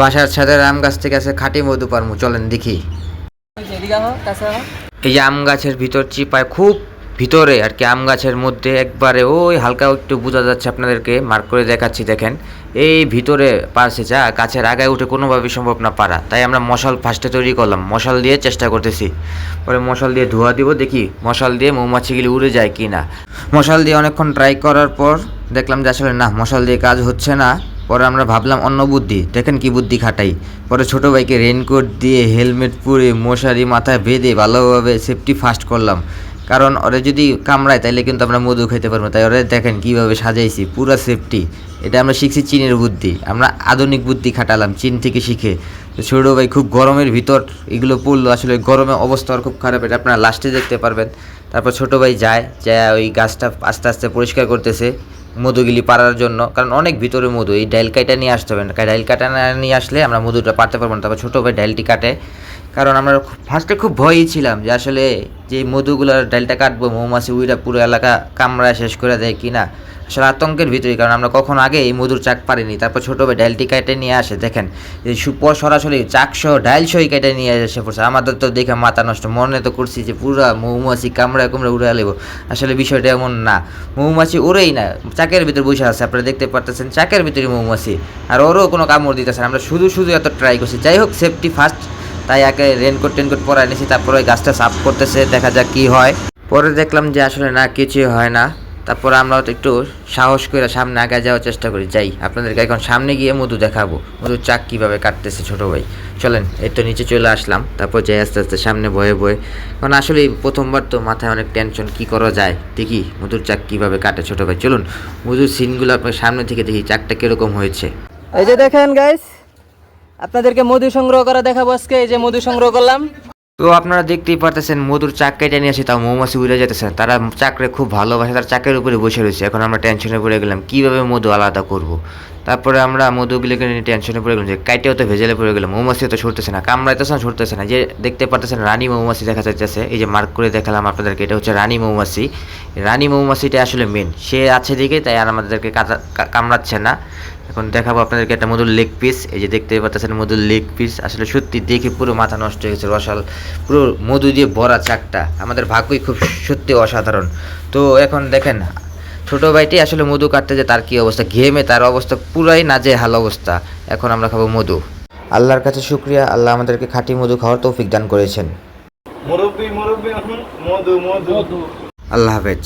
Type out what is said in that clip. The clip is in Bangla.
বাসার ছাদের আম গাছ থেকে আছে খাঁটি মধু পারমু, চলেন দেখি। এই আম গাছের ভিতর চিপায় খুব ভিতরে আর কি, আম গাছের মধ্যে একবারে ওই হালকা একটু বোঝা যাচ্ছে আপনাদেরকে মার্ক করে দেখাচ্ছি, দেখেন। এই ভিতরে পারছে যা গাছের আগায় উঠে কোনোভাবেই সম্ভব না পারা। তাই আমরা মশাল ফার্স্টে তৈরি করলাম, মশাল দিয়ে চেষ্টা করতেছি। পরে মশাল দিয়ে ধোয়া দিব, দেখি মশাল দিয়ে মৌমাছিগুলি উড়ে যায় কি না মশাল দিয়ে অনেকক্ষণ ট্রাই করার পর দেখলাম যে আসলে না, মশাল দিয়ে কাজ হচ্ছে না। পরে আমরা ভাবলাম অন্য বুদ্ধি। দেখেন কি বুদ্ধি খাটাই। পরে ছোট ভাইকে রেনকোট দিয়ে হেলমেট পরে, মশারি মাথায় বেঁধে ভালোভাবে সেফটি ফার্স্ট করলাম। কারণ ওরা যদি কামড়ায় তাহলে কিন্তু আমরা মধু খেতে পারব তাই ওরা দেখেন কীভাবে সাজাইছি, পুরো সেফটি এটা আমরা শিখছি চীনের বুদ্ধি। আমরা আধুনিক বুদ্ধি খাটালাম চীন থেকে শিখে। তো ছোট ভাই খুব গরমের ভিতর এগুলো পড়ল। আসলে গরমে অবস্থা খুব খারাপ, এটা আপনারা লাস্টে দেখতে পারবেন। তারপর ছোট ভাই যায় যায় ওই গাছটা আস্তে আস্তে পরিষ্কার করতেছে মধুগুলি পাড়ার জন্য। কারণ অনেক ভিতরে মধু, এই ডাইল কাটা নিয়ে আসতে হবে না। ডাইল কাটা নিয়ে আসলে আমরা মধুটা পারতে পারব না। তারপর ছোটো ভাই ডাইলটি কাটে। কারণ আমরা ফার্স্টে খুব ভয়ই ছিলাম যে আসলে যে মধুগুলোর ডাইলটা কাটবো, মৌমাছি উইরা পুরো এলাকা কামড়ায় শেষ করে দেয় কি না আসলে আতঙ্কের ভিতরে কারণ আমরা কখন আগে এই মধুর চাক পারিনি। তারপর ছোটো ভাই ডাইলটি কেটে নিয়ে আসে, দেখেন। সরাসরি চাক সহ ডাইল সহ কেটে নিয়ে এসে পড়ছে। আমাদের তো দেখে মাথা নষ্ট, মনে তো করছি যে পুরা মৌমাছি কামড়ায় কুমড়ে উড়ে লেবো আসলে বিষয়টা এমন না। মৌমাছি ওরেই না, চাকের ভিতরে বসে আছে। আপনারা দেখতে পারতেছেন চাকের ভিতরে মৌমাছি। আর ওরও কোনো কামড় দিতেছে আমরা শুধু শুধু এত ট্রাই করছি। যাই হোক সেফটি ফার্স্ট তাই আগে রেনকোট টেনকোট পরে নিয়েছি তারপরে ওই গাছটা সাফ করতেছে, দেখা যাক কি হয়। পরে দেখলাম যে আসলে না, কিছুই হয় না। তারপর আমরা একটু সাহস করে সামনে আগে যাওয়ার চেষ্টা করি। যাই, আপনাদেরকে এখন সামনে গিয়ে মধু দেখাবো। মধুর চাক কীভাবে কাটতেছে ছোটো ভাই। চলেন, এই তো নিচে চলে আসলাম। তারপর যাই আস্তে আস্তে সামনে বয়ে বয়ে। কারণ আসলে প্রথমবার তো মাথায় অনেক টেনশন কি করা যায়? দেখি মধুর চাক কীভাবে কাটে ছোটো ভাই। চলুন, মধুর সিনগুলো আপনার সামনে থেকে দেখি, চাকটা কীরকম হয়েছে। এই যে দেখেন গাইস আপনাদেরকে মধু সংগ্রহ করা দেখাবো আজকে। এই যে মধু সংগ্রহ করলাম। তো আপনারা দেখতেই পারতেছেন মধুর চাক টেনে আসে তাও মৌমাছি উড়ে যেতেছে তারা চাকরে খুব ভালোবাসে, তার চাকের উপরে বসে রয়েছে এখন আমরা টেনশনে পড়ে গেলাম, কীভাবে মধু আলাদা করব। তারপরে আমরা মধুগুলোকে নিয়ে টেনশনে পড়ে গেলাম, যে কাইটেও তো ভেজেলে পড়ে গেলাম, মৌমাছি তো ছুটতেছে না কামড়াইতেছে না ছুটতেছে না, যে দেখতে পারতেছেন রানী মৌমাছি দেখা যাচ্ছে এই যে মার্ক করে দেখালাম আপনাদেরকে, এটা হচ্ছে রানী মৌমাছি। রানী মৌমাছিটা আসলে মেন সে আছে দিকে, তাই আর আমাদেরকে কামড়াচ্ছে না। এখন দেখাবো আপনাদেরকে একটা মধুর লেগ পিস এই যে দেখতে পাচ্ছেন মধুর লেগ পিস আসলে সত্যি দেখে পুরো মাথা নষ্ট হয়ে গেছে, রসাল, পুরো মধু দিয়ে ভরা চাকটা, আমাদের ভাগ্যই খুব সত্যি অসাধারণ। তো এখন দেখেন ছোট ভাইটি আসলে মধু কাটতে যে তার কি অবস্থা? ঘেমে তার অবস্থা পুরাই নাজে হাল অবস্থা। এখন আমরা খাব মধু। আল্লাহর কাছে শুক্রিয়া। আল্লাহ আমাদেরকে খাঁটি মধু খাওয়ার তৌফিক দান করেছেন। মুরব্বি মুরব্বি মধু মধু। আল্লাহ হাফেজ।